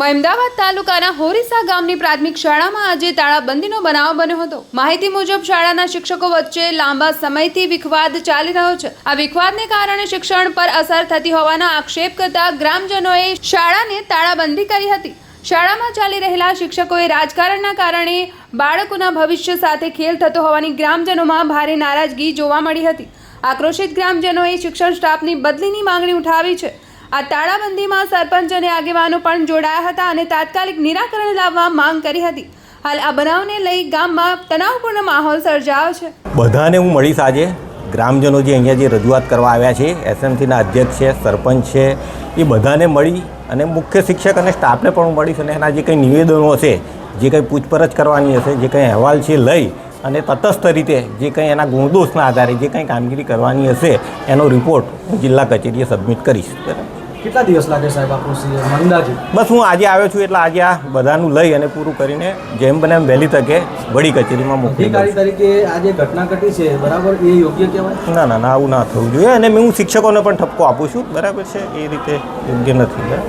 મહેમદાવાદ તાલુકાના હોરીસા ગામની પ્રાથમિક શાળામાં આજે તાળાબંધીનો બનાવ બન્યો હતો. માહિતી મુજબ શાળાના શિક્ષકો વચ્ચે લાંબા સમયથી વિખવાદ ચાલી રહ્યો છે. આ વિખવાદને કારણે શિક્ષણ પર અસર થતી હોવાના આક્ષેપ કરતા ગ્રામજનોએ શાળાને તાળાબંધી કરી હતી. શાળામાં ચાલી રહેલા શિક્ષકોએ રાજકારણના કારણે બાળકોના ભવિષ્ય સાથે ખેલ થતો હોવાની ગ્રામજનોમાં ભારે નારાજગી જોવા મળી હતી. આક્રોશિત ગ્રામજનોએ શિક્ષણ સ્ટાફની બદલીની માંગણી ઉઠાવી છે. આ તાળાબંધીમાં સરપંચ અને આગેવાનો પણ જોડાયા હતા અને તાત્કાલિક નિરાકરણ લાવવા માંગ કરી હતી. હાલ આ બનાવને લઈ ગામમાં તણાવપૂર્ણ માહોલ સર્જાયો છે. બધાને હું મળીશ આજે. ગ્રામજનો જે અહીંયા જે રજૂઆત કરવા આવ્યા છે એસએમસીના અધ્યક્ષ છે, સરપંચ છે, એ બધાને મળી અને મુખ્ય શિક્ષક અને સ્ટાફને પણ હું મળીશ અને એના જે કંઈ નિવેદનો હશે, જે કંઈ પૂછપરછ કરવાની હશે, જે કંઈ અહેવાલ છે લઈ અને તટસ્થ રીતે જે કંઈ એના ગુણદોષના આધારે જે કંઈ કામગીરી કરવાની હશે, એનો રિપોર્ટ હું જિલ્લા કચેરીએ સબમિટ કરીશ. કેટલા દિવસ લાગે સાહેબ આપણું સીએમ? અંદાજે? બસ હું આજે આવ્યો છું એટલે આજે આ બધાનું લઈ અને પૂરું કરીને જેમ બને એમ વહેલી તકે વડી કચેરીમાં મોકલી અધિકારી તરીકે આ જે ઘટના ઘટી છે બરાબર? એ યોગ્ય કહેવાય? ના ના ના આવું ના થવું જોઈએ અને મેં હું શિક્ષકોને પણ ઠપકો આપું છું. બરાબર છે? એ રીતે યોગ્ય નથી. બરાબર